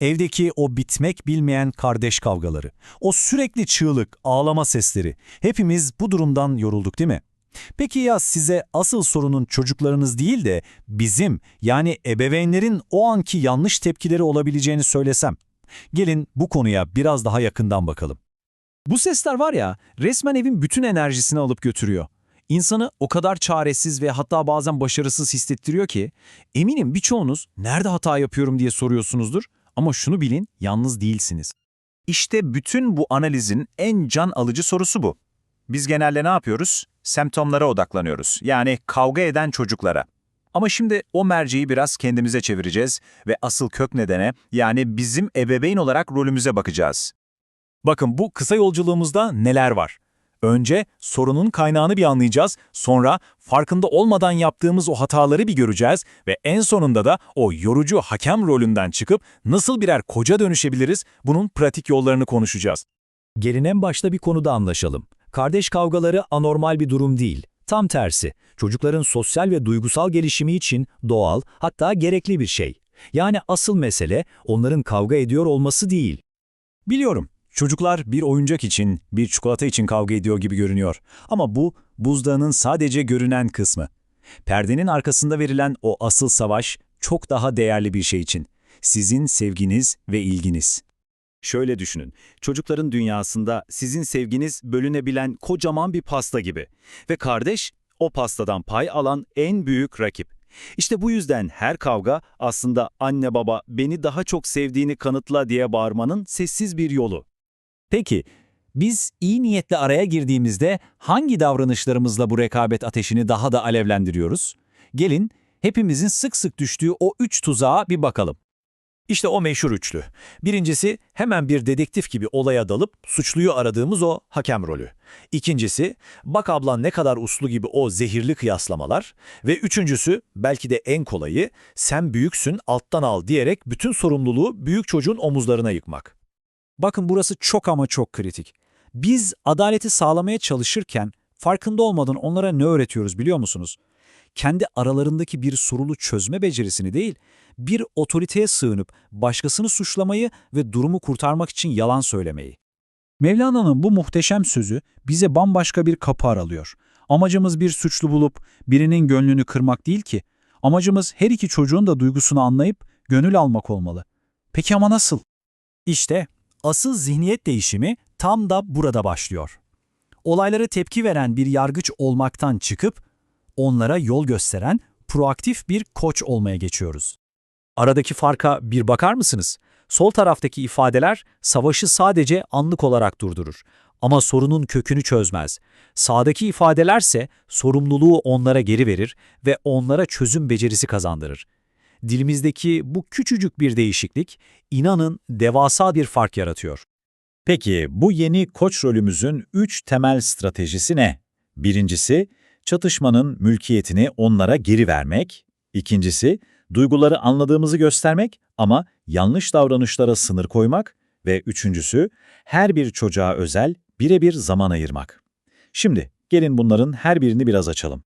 Evdeki o bitmek bilmeyen kardeş kavgaları, o sürekli çığlık, ağlama sesleri. Hepimiz bu durumdan yorulduk değil mi? Peki ya size asıl sorunun çocuklarınız değil de bizim yani ebeveynlerin o anki yanlış tepkileri olabileceğini söylesem? Gelin bu konuya biraz daha yakından bakalım. Bu sesler var ya, resmen evin bütün enerjisini alıp götürüyor. İnsanı o kadar çaresiz ve hatta bazen başarısız hissettiriyor ki, eminim birçoğunuz nerede hata yapıyorum diye soruyorsunuzdur ama şunu bilin, yalnız değilsiniz. İşte bütün bu analizin en can alıcı sorusu bu. Biz genelde ne yapıyoruz? Semptomlara odaklanıyoruz. Yani kavga eden çocuklara. Ama şimdi o merceği biraz kendimize çevireceğiz ve asıl kök nedene yani bizim ebeveyn olarak rolümüze bakacağız. Bakın bu kısa yolculuğumuzda neler var? Önce sorunun kaynağını bir anlayacağız, sonra farkında olmadan yaptığımız o hataları bir göreceğiz ve en sonunda da o yorucu hakem rolünden çıkıp nasıl birer koca dönüşebiliriz bunun pratik yollarını konuşacağız. Gelin en başta bir konuda anlaşalım. Kardeş kavgaları anormal bir durum değil. Tam tersi, çocukların sosyal ve duygusal gelişimi için doğal, hatta gerekli bir şey. Yani asıl mesele onların kavga ediyor olması değil. Biliyorum, çocuklar bir oyuncak için, bir çikolata için kavga ediyor gibi görünüyor. Ama bu, buzdağının sadece görünen kısmı. Perdenin arkasında verilen o asıl savaş çok daha değerli bir şey için. Sizin sevginiz ve ilginiz. Şöyle düşünün, çocukların dünyasında sizin sevginiz bölünebilen kocaman bir pasta gibi. Ve kardeş, o pastadan pay alan en büyük rakip. İşte bu yüzden her kavga aslında anne baba beni daha çok sevdiğini kanıtla diye bağırmanın sessiz bir yolu. Peki, biz iyi niyetle araya girdiğimizde hangi davranışlarımızla bu rekabet ateşini daha da alevlendiriyoruz? Gelin, hepimizin sık sık düştüğü o üç tuzağa bir bakalım. İşte o meşhur üçlü. Birincisi, hemen bir dedektif gibi olaya dalıp suçluyu aradığımız o hakem rolü. İkincisi, bak ablan ne kadar uslu gibi o zehirli kıyaslamalar. Ve üçüncüsü, belki de en kolayı, sen büyüksün alttan al diyerek bütün sorumluluğu büyük çocuğun omuzlarına yıkmak. Bakın burası çok ama çok kritik. Biz adaleti sağlamaya çalışırken farkında olmadan onlara ne öğretiyoruz biliyor musunuz? Kendi aralarındaki bir sorunu çözme becerisini değil, bir otoriteye sığınıp başkasını suçlamayı ve durumu kurtarmak için yalan söylemeyi. Mevlana'nın bu muhteşem sözü bize bambaşka bir kapı aralıyor. Amacımız bir suçlu bulup birinin gönlünü kırmak değil ki. Amacımız her iki çocuğun da duygusunu anlayıp gönül almak olmalı. Peki ama nasıl? İşte asıl zihniyet değişimi tam da burada başlıyor. Olaylara tepki veren bir yargıç olmaktan çıkıp onlara yol gösteren proaktif bir koç olmaya geçiyoruz. Aradaki farka bir bakar mısınız? Sol taraftaki ifadeler savaşı sadece anlık olarak durdurur ama sorunun kökünü çözmez. Sağdaki ifadelerse sorumluluğu onlara geri verir ve onlara çözüm becerisi kazandırır. Dilimizdeki bu küçücük bir değişiklik, inanın devasa bir fark yaratıyor. Peki bu yeni koç rolümüzün üç temel stratejisi ne? Birincisi, çatışmanın mülkiyetini onlara geri vermek. İkincisi, duyguları anladığımızı göstermek ama yanlış davranışlara sınır koymak. Ve üçüncüsü, her bir çocuğa özel birebir zaman ayırmak. Şimdi gelin bunların her birini biraz açalım.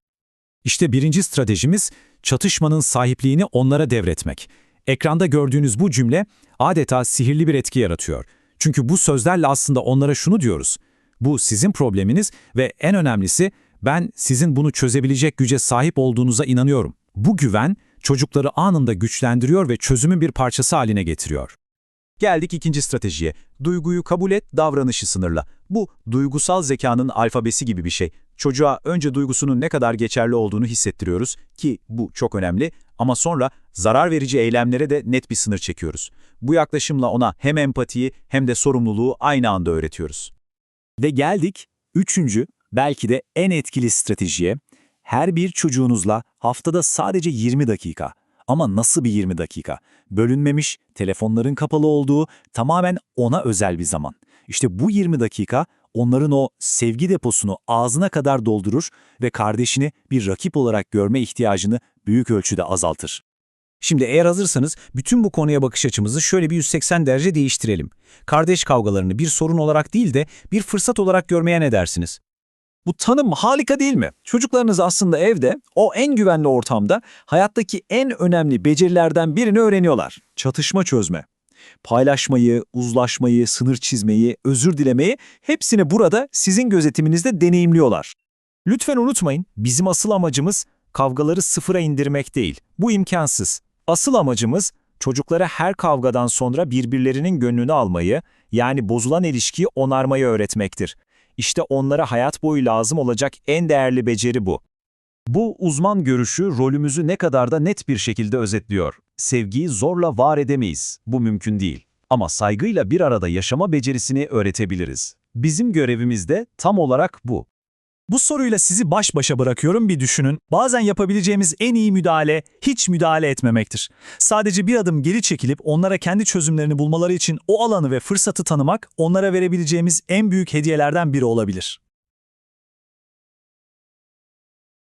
İşte birinci stratejimiz çatışmanın sahipliğini onlara devretmek. Ekranda gördüğünüz bu cümle adeta sihirli bir etki yaratıyor. Çünkü bu sözlerle aslında onlara şunu diyoruz. Bu sizin probleminiz ve en önemlisi ben sizin bunu çözebilecek güce sahip olduğunuza inanıyorum. Bu güven çocukları anında güçlendiriyor ve çözümün bir parçası haline getiriyor. Geldik ikinci stratejiye. Duyguyu kabul et, davranışı sınırla. Bu duygusal zekanın alfabesi gibi bir şey. Çocuğa önce duygusunun ne kadar geçerli olduğunu hissettiriyoruz ki bu çok önemli ama sonra zarar verici eylemlere de net bir sınır çekiyoruz. Bu yaklaşımla ona hem empatiyi hem de sorumluluğu aynı anda öğretiyoruz. Ve geldik üçüncü, belki de en etkili stratejiye. Her bir çocuğunuzla haftada sadece 20 dakika. Ama nasıl bir 20 dakika? Bölünmemiş, telefonların kapalı olduğu, tamamen ona özel bir zaman. İşte bu 20 dakika onların o sevgi deposunu ağzına kadar doldurur ve kardeşini bir rakip olarak görme ihtiyacını büyük ölçüde azaltır. Şimdi eğer hazırsanız bütün bu konuya bakış açımızı şöyle bir 180 derece değiştirelim. Kardeş kavgalarını bir sorun olarak değil de bir fırsat olarak görmeye ne dersiniz? Bu tanım harika değil mi? Çocuklarınız aslında evde, o en güvenli ortamda hayattaki en önemli becerilerden birini öğreniyorlar. Çatışma çözme. Paylaşmayı, uzlaşmayı, sınır çizmeyi, özür dilemeyi hepsini burada sizin gözetiminizde deneyimliyorlar. Lütfen unutmayın, bizim asıl amacımız kavgaları sıfıra indirmek değil. Bu imkansız. Asıl amacımız çocuklara her kavgadan sonra birbirlerinin gönlünü almayı, yani bozulan ilişkiyi onarmayı öğretmektir. İşte onlara hayat boyu lazım olacak en değerli beceri bu. Bu uzman görüşü rolümüzü ne kadar da net bir şekilde özetliyor. Sevgiyi zorla var edemeyiz. Bu mümkün değil. Ama saygıyla bir arada yaşama becerisini öğretebiliriz. Bizim görevimiz de tam olarak bu. Bu soruyla sizi baş başa bırakıyorum bir düşünün. Bazen yapabileceğimiz en iyi müdahale hiç müdahale etmemektir. Sadece bir adım geri çekilip onlara kendi çözümlerini bulmaları için o alanı ve fırsatı tanımak onlara verebileceğimiz en büyük hediyelerden biri olabilir.